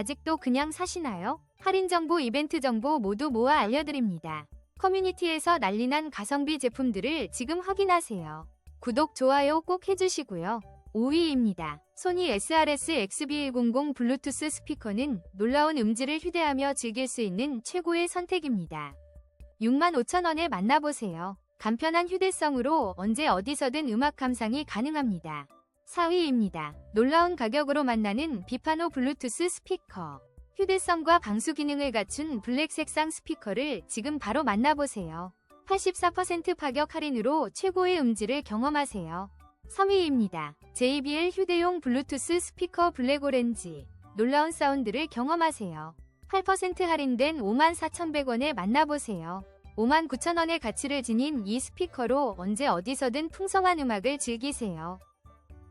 아직도 그냥 사시나요? 할인 정보, 이벤트 정보 모두 모아 알려드립니다. 커뮤니티에서 난리난 가성비 제품들을 지금 확인하세요. 구독, 좋아요 꼭 해주시고요. 5위입니다. 소니 SRS XB100 블루투스 스피커는 놀라운 음질을 휴대하며 즐길 수 있는 최고의 선택입니다. 65,000원에 만나보세요. 간편한 휴대성으로 언제 어디서든 음악 감상이 가능합니다. 4위입니다. 놀라운 가격으로 만나는 비파노 블루투스 스피커. 휴대성과 방수 기능을 갖춘 블랙 색상 스피커를 지금 바로 만나보세요. 84% 파격 할인으로 최고의 음질을 경험하세요. 3위입니다. JBL 휴대용 블루투스 스피커 블랙 오렌지. 놀라운 사운드를 경험하세요. 8% 할인된 54,100원에 만나보세요. 59,000원의 가치를 지닌 이 스피커로 언제 어디서든 풍성한 음악을 즐기세요.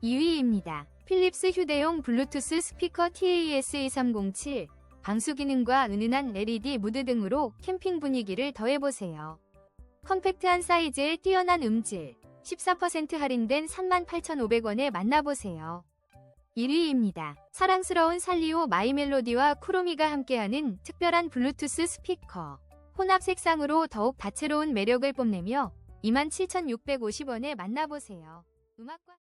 2위입니다. 필립스 휴대용 블루투스 스피커 TAS2307 방수 기능과 은은한 LED 무드 등으로 캠핑 분위기를 더해보세요. 컴팩트한 사이즈에 뛰어난 음질 14% 할인된 38,500원에 만나보세요. 1위입니다. 사랑스러운 살리오 마이멜로디와 쿠로미가 함께하는 특별한 블루투스 스피커. 혼합 색상으로 더욱 다채로운 매력을 뽐내며 27,650원에 만나보세요. 음악과